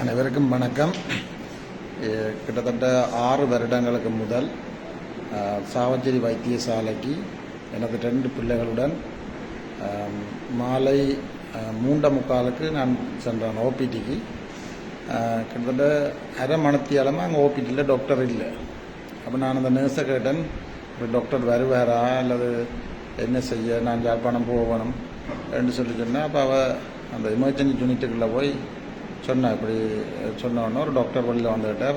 அனைவருக்கும் வணக்கம். கிட்டத்தட்ட ஆறு வருடங்களுக்கு முதல் அஹ், சாவச்சேரி வைத்தியசாலைக்கு எனது ரெண்டு பிள்ளைகளுடன் மாலை மூண்ட முக்காலுக்கு நான் சென்றேன் ஓபிடிக்கு கிட்டத்தட்ட அரை மணத்தியாலமாக அங்கே ஓபிடியில் டாக்டர் இல்லை. அப்போ நான் அந்த நர்ஸை கேட்டேன் இப்படி டாக்டர் வருவாரா? அல்லது என்ன செய்ய? நான் யாழ்ப்பாணம் போகணும். என்று சொல்லி சொன்னேன். அப்போ அவள் அந்த எமர்ஜென்சி யூனிட்டுக்குள்ளே போய் சொன்னேன் இப்படி சொன்னோடனே ஒரு டாக்டர் வழியில் வந்துக்கிட்டார்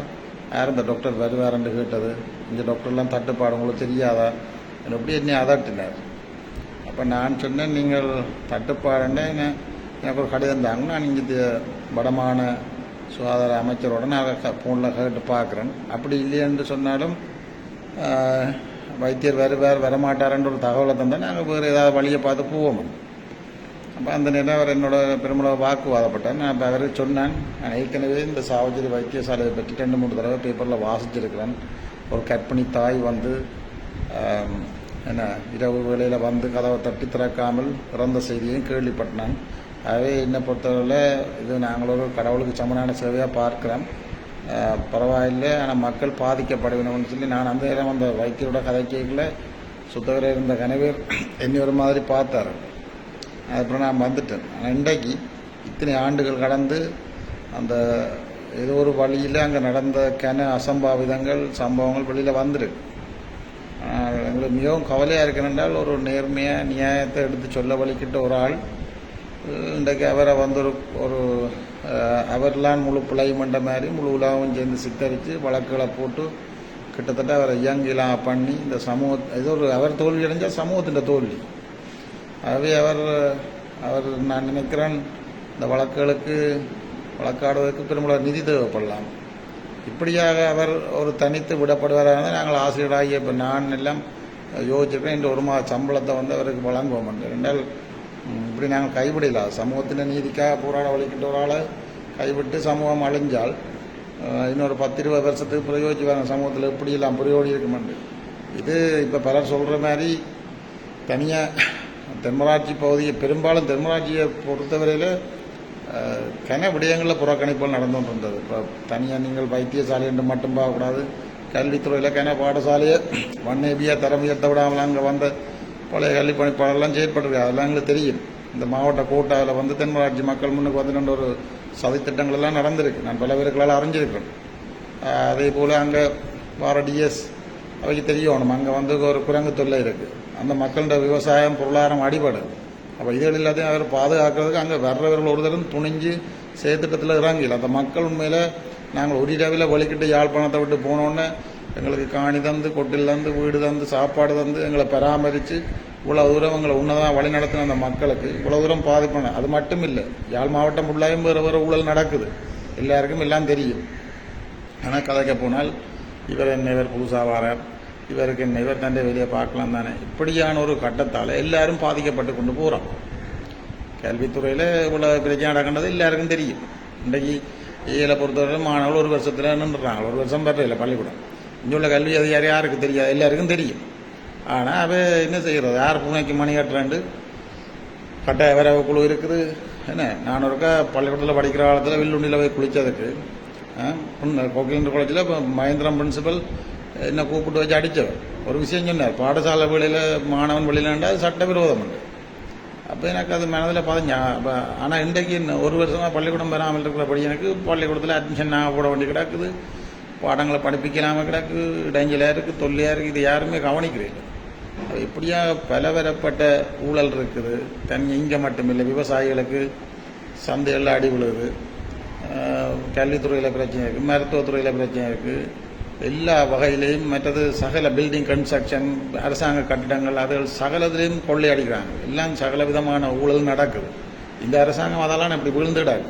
யார் இந்த டாக்டர் வருவாருன்னு கேட்டது. இந்த டாக்டர்லாம் தட்டுப்பாடு உங்களுக்கு தெரியாதா? என்ன எப்படி என்னை அதட்டினார். அப்போ நான் சொன்னேன் நீங்கள் தட்டுப்பாடுன்னு என்ன- எனக்கு ஒரு கடிதம் தாங்க நான் இங்கே வடமான சுகாதார அமைச்சரோட நான் ஃபோனில் கேட்டு பார்க்குறேன். அப்படி இல்லையென்று சொன்னாலும் வைத்தியர் வேறு வேறு வரமாட்டாருன்ற ஒரு தகவலை தந்தால் நாங்கள் வேறு ஏதாவது வழியை பார்த்து போவோம். அப்போ அந்த நிலை அவர் என்னோட பெருமளவு வாக்குவாதப்பட்டேன். நான் அப்போ அவர் சொன்னேன் நான் ஏற்கனவே இந்த சாவஜரி வைத்தியசாலையை பற்றி ரெண்டு மூணு தடவை பேப்பரில் வாசிச்சிருக்கிறேன். ஒரு கற்பிணி தாய் வந்து என்ன இரவு வேளையில் வந்து கதவை தட்டி திறக்காமல் இறந்த செய்தியையும் கேள்விப்பட்டேன். ஆகவே என்னை பொறுத்தவரையில் இது நாங்கள் ஒரு கடவுளுக்கு சமனான சேவையாக பார்க்குறோம். பரவாயில்லை ஆனால் மக்கள் பாதிக்கப்பட வேணும்னு சொல்லி நான் அந்த நேரம் அந்த வைத்தியரோட கதை கேட்கல. சுத்தவரை இருந்த கணவர் என்னை ஒரு மாதிரி பார்த்தாரு. அதுக்கப்புறம் நான் வந்துட்டேன். ஆனால் இன்றைக்கு இத்தனை ஆண்டுகள் கடந்து அந்த ஏதோ ஒரு வழியில் அங்கே நடந்த கன அசம்பாவிதங்கள் சம்பவங்கள் வெளியில் வந்துருக்கு எங்களுக்கு மிகவும் கவலையாக இருக்கணுன்றால் ஒரு நேர்மையாக நியாயத்தை எடுத்து சொல்ல வழிக்கிட்ட ஒரு ஆள் இன்றைக்கு அவரை வந்து ஒரு ஒரு அவர்லாம் முழு பிழைமண்ட மாதிரி முழு உலகம் சேர்ந்து சித்தரித்து வழக்குகளை போட்டு கிட்டத்தட்ட அவரை இயங்கிலாம் பண்ணி இந்த சமூக ஏதோ ஒரு அவர் தோல்வி அடைஞ்சால் சமூகத்தின் தோல்வி. ஆகவே அவர் அவர் நான் நினைக்கிறேன் இந்த வழக்குகளுக்கு வழக்காடுவதற்கு பெரும்பாலும் நிதி தேவைப்படலாம். இப்படியாக அவர் ஒரு தனித்து விடப்படுவாராக நாங்கள் ஆசிரியராகிய இப்போ நான் எல்லாம் யோசிச்சிருக்கேன் இந்த ஒரு மாத சம்பளத்தை வந்து அவருக்கு வழங்குவோம் என்றால் இப்படி நாங்கள் கைவிடல. சமூகத்தின் நீதிக்காக போராட வலிக்கிட்ட ஒரு ஆளை கைவிட்டு சமூகம் அழிஞ்சால் இன்னொரு பத்து இருபது வருஷத்துக்கு பிரயோஜி பிரயோஜிவாங்க சமூகத்தில் எப்படியெல்லாம் புரியோடி இருக்குமெண்டு இது இப்போ பலர் சொல்கிற மாதிரி தனியாக தென்மராட்சி பகுதியை பெரும்பாலும் தென்மராட்சியை பொறுத்தவரையில் கன விடயங்களில் புறக்கணிப்புகள் நடந்து கொண்டிருந்தது இப்போ தனியாக நீங்கள் வைத்தியசாலை என்று மட்டும் பார்க்கக்கூடாது. கல்வித்துறையில் கன பாடசாலையை வன்னேபியாக தரம் உயர்த்த விடாமல் அங்கே வந்த பழைய கல்வி பணிப்பாளர்லாம் செயற்பட்டிருக்கு அதெல்லாம் எங்களுக்கு தெரியும். இந்த மாவட்ட கோட்டாவில் வந்து தென்மராட்சி மக்கள் முன்னுக்கு வந்து ரெண்டு ஒரு சதித்திட்டங்கள் எல்லாம் நடந்திருக்கு. நான் பல பேருக்களால் அறிஞ்சிருக்கிறேன். அதே போல் அங்கே வார டிஎஸ் அவைக்கு தெரியணும் அங்கே வந்து ஒரு குரங்கு தொல்லை இருக்குது அந்த மக்களோட விவசாயம் பொருளாதாரம் அடிபடுது அப்போ இதுகள் எல்லாத்தையும் அவர் பாதுகாக்கிறதுக்கு அங்கே வர்றவர்கள் ஒரு தரம் துணிஞ்சு செயற்திட்டத்தில் இறங்கல. அந்த மக்கள் உண்மையில் நாங்கள் ஒரு இரவில் வலிக்கிட்டு யாழ்ப்பாணத்தை விட்டு போனோன்னே எங்களுக்கு காணி தந்து கொட்டில் தந்து வீடு தந்து சாப்பாடு தந்து எங்களை பராமரித்து இவ்வளோ தூரம் எங்களை உன்னதான் வழி நடத்தின அந்த மக்களுக்கு இவ்வளோ தூரம் பாதிப்பான அது மட்டும் இல்லை யாழ் மாவட்டம் ஃபுல்லாயும் வேறு வேறு ஊழல் நடக்குது. எல்லாருக்கும் எல்லாம் தெரியும். ஆனால் கதைக்க போனால் இவர் என்ன இவர் புதுசாக வரார் இவருக்கு என்ன இவர் தண்டை வெளியே பார்க்கலாம் தானே. இப்படியான ஒரு கட்டத்தால் எல்லாரும் பாதிக்கப்பட்டு கொண்டு போகிறோம் கல்வித்துறையில் இவ்வளோ பிரச்சனை நடக்கின்றது எல்லாருக்கும் தெரியும். இன்றைக்கு ஏழை பொறுத்தவரை மாணவர்கள் ஒரு வருஷத்தில் நின்றுறாங்க. ஒரு வருஷம் இல்லை பள்ளிக்கூடம். இங்கே உள்ள கல்வி அதிகாரி யாருக்கு தெரியாது? எல்லாருக்கும் தெரியும். ஆனால் அவ என்ன செய்கிறது யார் பூனைக்கு மணி கட்டுறாண்டு? கட்டாய வரவு குழு இருக்குது. என்ன? நான் ஒருக்கா பள்ளிக்கூடத்தில் படிக்கிற காலத்தில் வில்லுண்டியில் போய் குளித்ததுக்கு கோகிலேந்திர காலேஜில் இப்போ மகேந்திரம் பிரின்சிபல் என்ன கூப்பிட்டு வச்சு அடித்தவர் ஒரு விஷயம் சொன்னார் பாடசாலை வேலையில் மாணவன் வெளியிலண்டா அது சட்டவிரோதம் உண்டு அப்போ எனக்கு அது மனதில் பதிஞ்சா அப்போ ஆனால் இன்றைக்கு ஒரு வருஷமாக பள்ளிக்கூடம் வராமல் இருக்கிற படி எனக்கு பள்ளிக்கூடத்தில் அட்மிஷன் நாங்கள் போட வேண்டி கிடக்குது பாடங்களை படிப்பிக்கலாமல் கிடக்கு இடைஞ்சலாக இருக்குது தொல்லையாக இருக்குது இது யாருமே கவனிக்கிறீங்க இப்படியா பலதரப்பட்ட ஊழல் இருக்குது தன் இங்கே மட்டுமில்லை விவசாயிகளுக்கு சந்தைகளில் அடி விழுகுது கல்வித்துறையில் பிரச்சனை இருக்குது மருத்துவத்துறையில் பிரச்சனை இருக்குது எல்லா வகையிலையும் மற்றது சகல பில்டிங் கன்ஸ்ட்ரக்ஷன் அரசாங்க கட்டிடங்கள் அதுகள் சகலத்திலையும் கொள்ளையடிக்கிறாங்க. எல்லாம் சகல விதமான ஊழல் நடக்குது. இந்த அரசாங்கம் அதெல்லாம் இப்படி விழுந்துடாது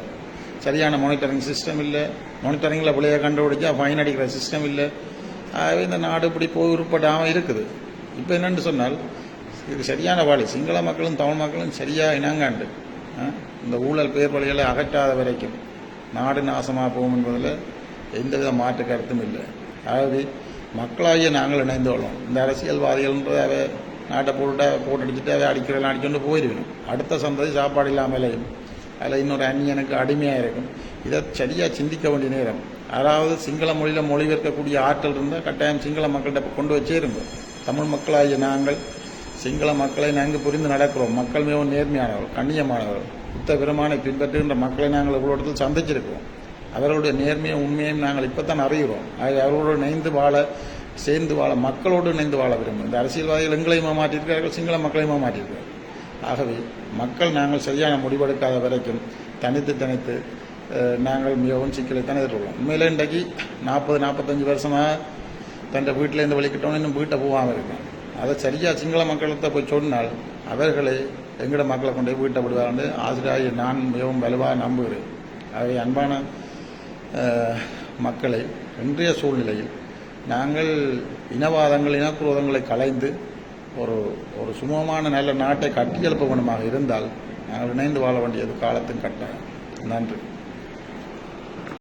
சரியான மானிட்டரிங் சிஸ்டம் இல்லை. மானிட்டரிங்கில் பிள்ளைய கண்டுபிடிச்சா ஃபைன் அடிக்கிற சிஸ்டம் இல்லை. ஆகவே இந்த நாடு இப்படி போய் உருப்படாமல் இருக்குது. இப்போ என்னென்னு சொன்னால் இது சரியான வழி சிங்கள மக்களும் தமிழ் மக்களும் சரியாக இனங்காண்டு ஆ, இந்த ஊழல் பேர் வழிகளை அகற்றாத வரைக்கும். நாடு நாசமாக போகும் என்பதில் எந்தவித மாற்று கருத்தும் இல்லை. அதாவது மக்களாகிய நாங்கள் இணைந்து இந்த அரசியல்வாதிகள்ன்றது அவை நாட்டை போட்டு போட்டு அடிச்சுட்டு அவை அடிக்கிறதெல்லாம் அடிச்சுட்டு போயிருக்கணும். அடுத்த சந்ததி சாப்பாடு இல்லாமலேயும் அதில் இன்னொரு அந்நியனுக்கு அடிமையாக இருக்கும். இதை சரியாக சிந்திக்க வேண்டிய நேரம். அதாவது சிங்கள மொழியில் மொழிபெயர்க்கக்கூடிய ஆற்றல் இருந்தால் கட்டாயம் சிங்கள மக்கள்கிட்ட கொண்டு வச்சே இருந்தோம் தமிழ் மக்களாகிய நாங்கள் சிங்கள மக்களை நன்கு புரிந்து நடக்கிறோம். மக்கள் மிகவும் நேர்மையானவர்கள் கண்ணியமானவர்கள். புத்த பெருமானை பின்பற்றுகின்ற மக்களை நாங்கள் இவ்வளோ இடத்துல சந்திச்சிருக்கிறோம். அவர்களுடைய நேர்மையும் உண்மையும் நாங்கள் இப்போ தான் அறிகிறோம். ஆக அவர்களோடு இணைந்து வாழ சேர்ந்து வாழ மக்களோடு இணைந்து வாழ விரும்பும் இந்த அரசியல்வாதிகள் எங்களையும் மாற்றியிருக்கிறார்கள் சிங்கள மக்களையும் மாற்றியிருக்கிறார்கள்? ஆகவே மக்கள் நாங்கள் சரியான முடிவெடுக்காத வரைக்கும் தனித்து தனித்து நாங்கள் மிகவும் சிக்கலைத்தான் எதிர்கொள்வோம் உண்மையிலே இன்றைக்கு நாற்பது நாற்பத்தஞ்சு வருஷமாக தன் வீட்டிலேருந்து வலிக்கிட்டோம் இன்னும் வீட்டை போகாமல் இருக்கும் அதை சரியாக சிங்கள மக்கள்கிட்ட போய் சொன்னால் அவர்களே எங்கட மக்களை கொண்டு போய் வீட்டை விடுவார்கள் ஆசிரியர் நான் மிகவும் வலுவாக நம்புகிறேன். ஆகவே அன்பான மக்களை இன்றைய சூழ்நிலையில் நாங்கள் இனவாதங்கள் இனக்குரோதங்களை கலைந்து ஒரு ஒரு சுமமான நல்ல நாட்டை கட்டியெழுப்ப வேண்டுமாக இருந்தால் நாங்கள் இணைந்து வாழ வேண்டியது காலத்தின் கட்டாயம். நன்றி.